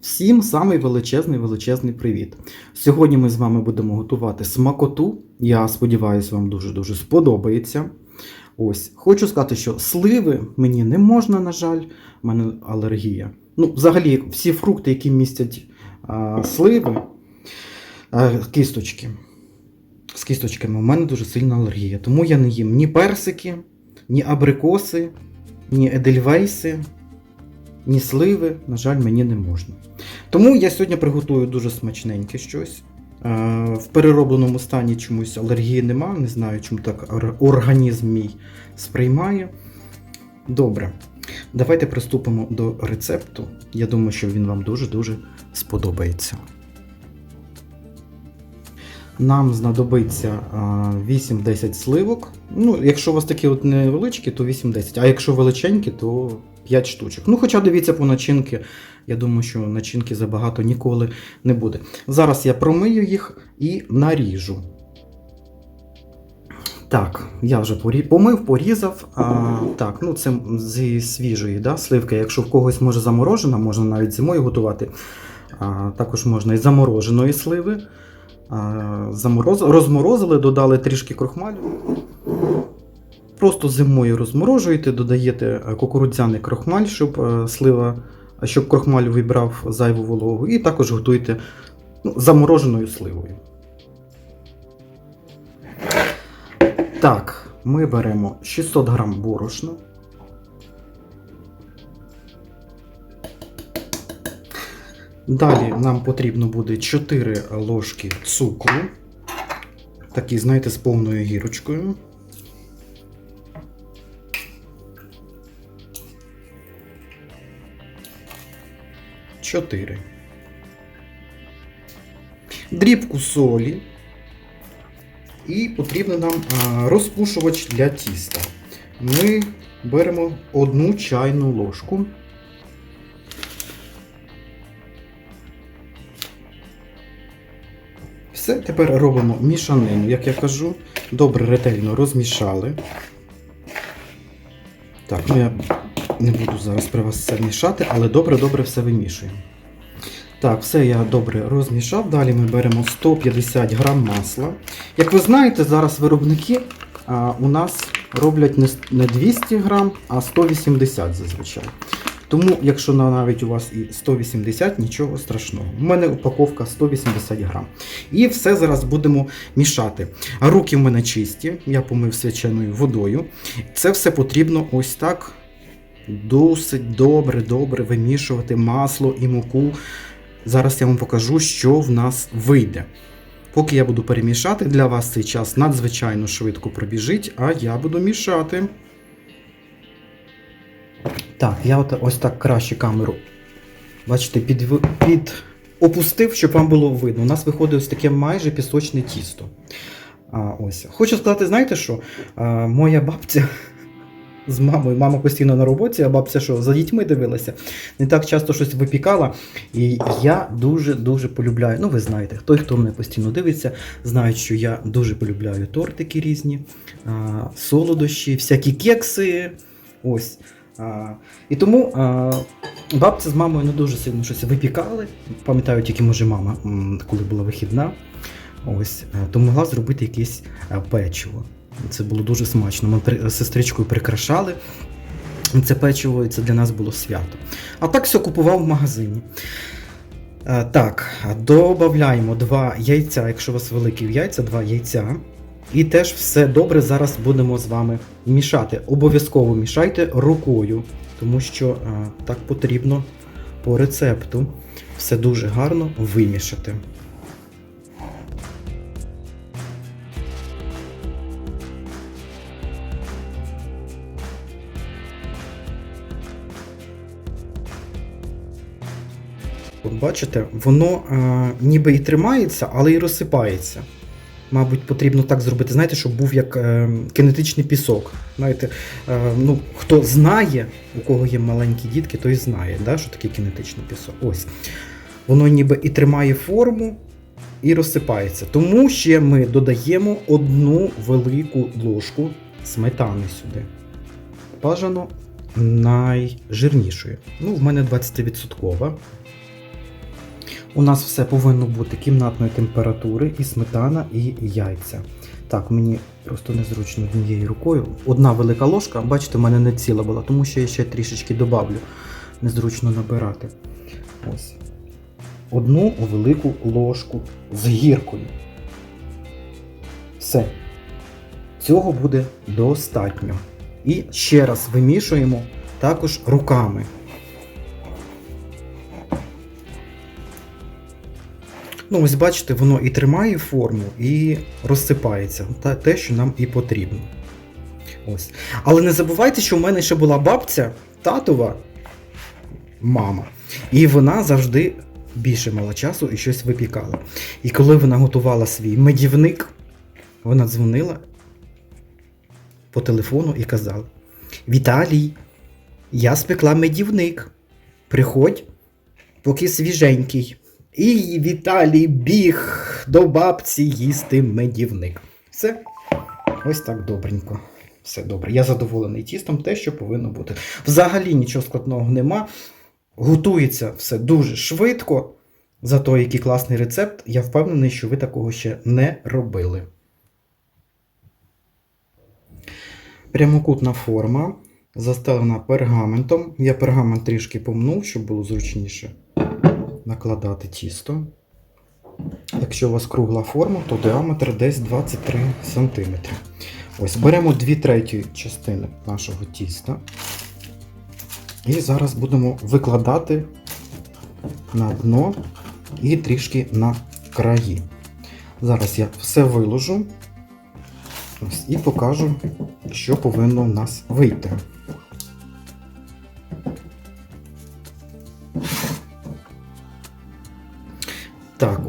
Всім самий величезний величезний привіт. Сьогодні ми з вами будемо готувати смакоту. Я сподіваюся, вам дуже-дуже сподобається. Ось, хочу сказати, що сливи мені не можна, на жаль, в мене алергія. Ну, взагалі, всі фрукти, які містять а, сливи, а, кісточки. З кісточками у мене дуже сильна алергія. Тому я не їм ні персики, ні абрикоси, ні едельвейси, ні сливи, на жаль, мені не можна. Тому я сьогодні приготую дуже смачненьке щось. Е, В переробленому стані чомусь алергії нема, не знаю, чому так організм мій сприймає. Добре, давайте приступимо до рецепту. Я думаю, що він вам дуже-дуже сподобається. Нам знадобиться 8-10 сливок. Ну, якщо у вас такі от невеличкі, то 8-10, а якщо величенькі, то 5 штучок. Ну, хоча дивіться по начинки, я думаю, що начинки забагато ніколи не буде. Зараз я промию їх і наріжу. Так, я вже помив, порізав. А, так, ну це зі свіжої да, сливки. Якщо в когось може заморожена, можна навіть зимою готувати. А, також можна і замороженої сливи. А, замороз... Розморозили, додали трішки крохмалю. Просто зимою розморожуєте, додаєте е, кукурудзяний крохмаль, щоб е, слива, щоб крохмаль вибрав зайву вологу, і також готуєте ну, замороженою сливою. Так, ми беремо 600 грам борошна. Далі нам потрібно буде 4 ложки цукру. Такі, знаєте, з повною гірочкою. Чотири. Дрібку солі. І потрібен нам розпушувач для тіста. Ми беремо одну чайну ложку. Все, тепер робимо мішанину, як я кажу. Добре ретельно розмішали. Так, ну я не буду зараз при вас все мішати, але добре-добре все вимішуємо. Так, все я добре розмішав. Далі ми беремо 150 грам масла. Як ви знаєте, зараз виробники а, у нас роблять не 200 грам, а 180 зазвичай. Тому, якщо навіть у вас і 180, нічого страшного. У мене упаковка 180 грам. І все зараз будемо мішати. Руки в мене чисті, я помив свяченою водою. Це все потрібно ось так досить добре, добре вимішувати масло і муку. Зараз я вам покажу, що в нас вийде. Поки я буду перемішати, для вас цей час надзвичайно швидко пробіжить, а я буду мішати. Так, я от, ось так краще камеру. Бачите, під, під опустив, щоб вам було видно. У нас виходить ось таке майже пісочне тісто. А, ось. Хочу сказати, знаєте що? А, моя бабця з мамою, мама постійно на роботі, а бабця що, за дітьми дивилася, не так часто щось випікала. І я дуже-дуже полюбляю. Ну, ви знаєте, той, хто мене постійно дивиться, знають, що я дуже полюбляю тортики різні, солодощі, всякі кекси. Ось. А, і тому а, бабця з мамою не дуже сильно щось випікали. Пам'ятаю, тільки може мама, коли була вихідна, ось, е, то могла зробити якесь е, печиво. Це було дуже смачно. Ми при- сестричкою прикрашали це печиво, і це для нас було свято. А так все купував в магазині. Е, Так, додаємо два яйця, якщо у вас великі яйця, два яйця. І теж все добре зараз будемо з вами мішати. Обов'язково мішайте рукою, тому що е, так потрібно по рецепту все дуже гарно вимішати. От бачите, воно е, ніби і тримається, але і розсипається. Мабуть, потрібно так зробити, знаєте, щоб був як е, кинетичний пісок. Знаєте, е, ну, хто знає, у кого є маленькі дітки, той знає, да, що таке кинетичний пісок. Ось. Воно ніби і тримає форму, і розсипається. Тому ще ми додаємо одну велику ложку сметани сюди. Бажано найжирнішої. Ну, в мене 20%. У нас все повинно бути кімнатної температури, і сметана, і яйця. Так, мені просто незручно однією рукою. Одна велика ложка, бачите, в мене не ціла була, тому що я ще трішечки добавлю. Незручно набирати. Ось. Одну велику ложку з гіркою. Все. Цього буде достатньо. І ще раз вимішуємо також руками. Ну, ось бачите, воно і тримає форму, і розсипається. Те, що нам і потрібно. Ось. Але не забувайте, що в мене ще була бабця, татова мама. І вона завжди більше мала часу і щось випікала. І коли вона готувала свій медівник, вона дзвонила по телефону і казала: Віталій, я спекла медівник. Приходь, поки свіженький. І Віталій біг до бабці їсти медівник. Все. Ось так добренько. Все добре. Я задоволений тістом, те, що повинно бути. Взагалі нічого складного нема. Готується все дуже швидко. Зато який класний рецепт, я впевнений, що ви такого ще не робили. Прямокутна форма, застелена пергаментом. Я пергамент трішки помнув, щоб було зручніше накладати тісто. Якщо у вас кругла форма, то діаметр десь 23 см. Ось беремо 2 треті частини нашого тіста. І зараз будемо викладати на дно і трішки на краї. Зараз я все виложу ось, і покажу, що повинно в нас вийти.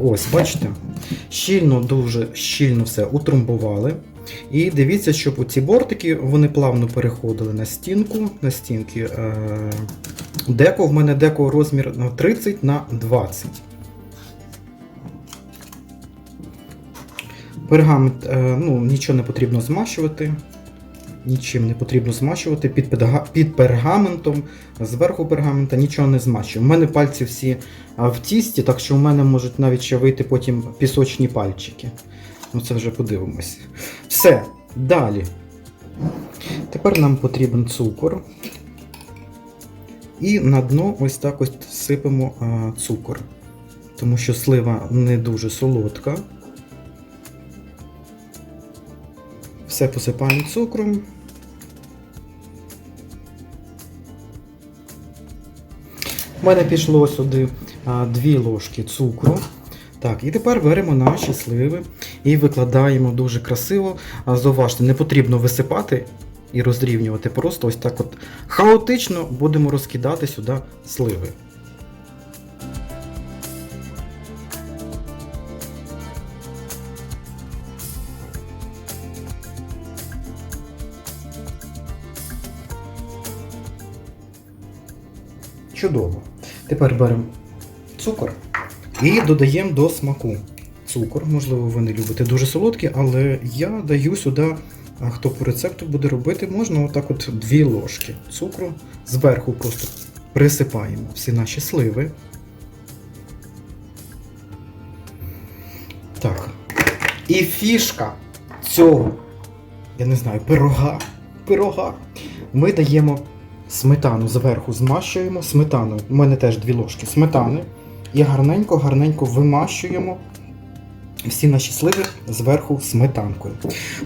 Ось, бачите, щільно, дуже щільно все утрамбували. І дивіться, щоб ці бортики вони плавно переходили на стінку. На стінки е- деко. В мене деко розмір 30 на 20. Пергамент е- ну, нічого не потрібно змащувати. Нічим не потрібно змащувати під, під пергаментом, зверху пергамента нічого не змащую. У мене пальці всі в тісті, так що у мене можуть навіть ще вийти потім пісочні пальчики. Ну це вже подивимось. Все, далі. Тепер нам потрібен цукор. І на дно ось так ось сипемо цукор. Тому що слива не дуже солодка. Все посипаємо цукром. Мене пішло сюди а, 2 ложки цукру. Так, і тепер беремо наші сливи і викладаємо дуже красиво. А, Зауважте, не потрібно висипати і розрівнювати. Просто ось так от хаотично будемо розкидати сюди сливи. Чудово. Тепер беремо цукор і додаємо до смаку. Цукор, можливо, ви не любите дуже солодкий, але я даю сюди, хто по рецепту буде робити, можна отак от дві ложки цукру. Зверху просто присипаємо всі наші сливи. Так. І фішка цього, я не знаю, пирога. Пирога. Ми даємо сметану зверху змащуємо сметаною. У мене теж дві ложки сметани. І гарненько-гарненько вимащуємо всі наші сливи зверху сметанкою.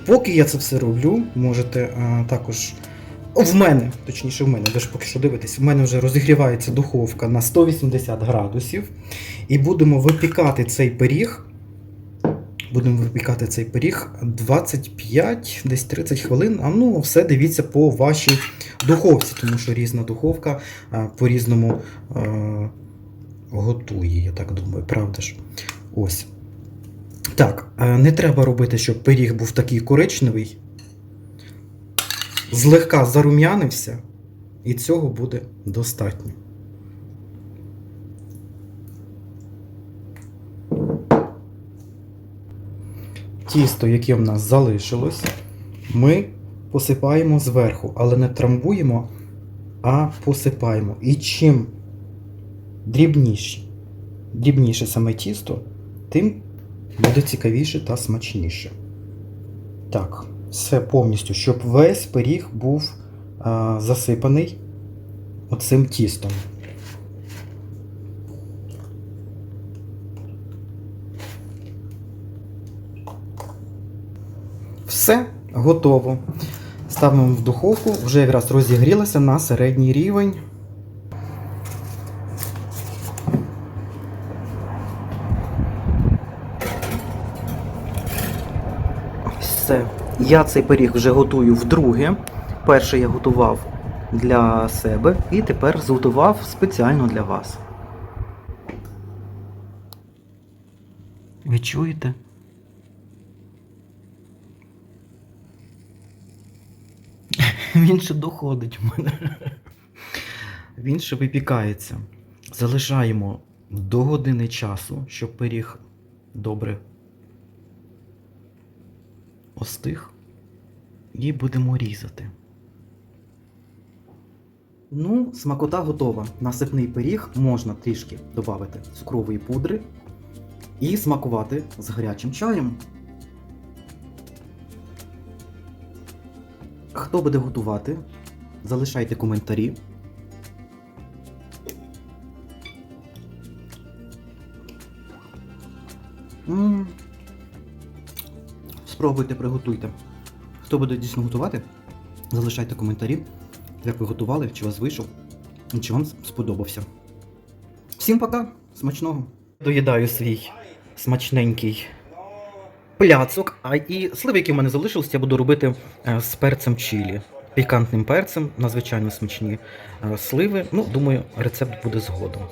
Поки я це все роблю, можете а, також. В мене, точніше, в мене, ви ж поки що дивитесь, в мене вже розігрівається духовка на 180 градусів. І будемо випікати цей пиріг. Будемо випікати цей пиріг 25, десь 30 хвилин. А ну, все дивіться по вашій духовці, тому що різна духовка по-різному а, готує, я так думаю, правда ж? Ось. Так, не треба робити, щоб пиріг був такий коричневий. Злегка зарум'янився, і цього буде достатньо. Тісто, яке в нас залишилось, ми посипаємо зверху, але не трамбуємо, а посипаємо. І чим дрібніші дрібніше саме тісто, тим буде цікавіше та смачніше. Так, все повністю, щоб весь пиріг був а, засипаний оцим тістом. Все готово. Ставимо в духовку, вже якраз розігрілося на середній рівень. Все. Я цей пиріг вже готую вдруге. Перший я готував для себе і тепер зготував спеціально для вас. Ви чуєте? Він ще доходить в мене. Він ще випікається. Залишаємо до години часу, щоб пиріг добре остиг. І будемо різати. Ну, смакота готова. Насипний пиріг можна трішки додати цукрової пудри і смакувати з гарячим чаєм. Хто буде готувати, залишайте коментарі. М. Спробуйте, приготуйте. Хто буде дійсно готувати, залишайте коментарі, як ви готували, чи вас вийшов, і чи вам сподобався. Всім пока! Смачного! Доїдаю свій смачненький пляцок, а і сливи, які в мене залишились, я буду робити е, з перцем чилі. Пікантним перцем, надзвичайно смачні е, сливи. Ну, думаю, рецепт буде згодом.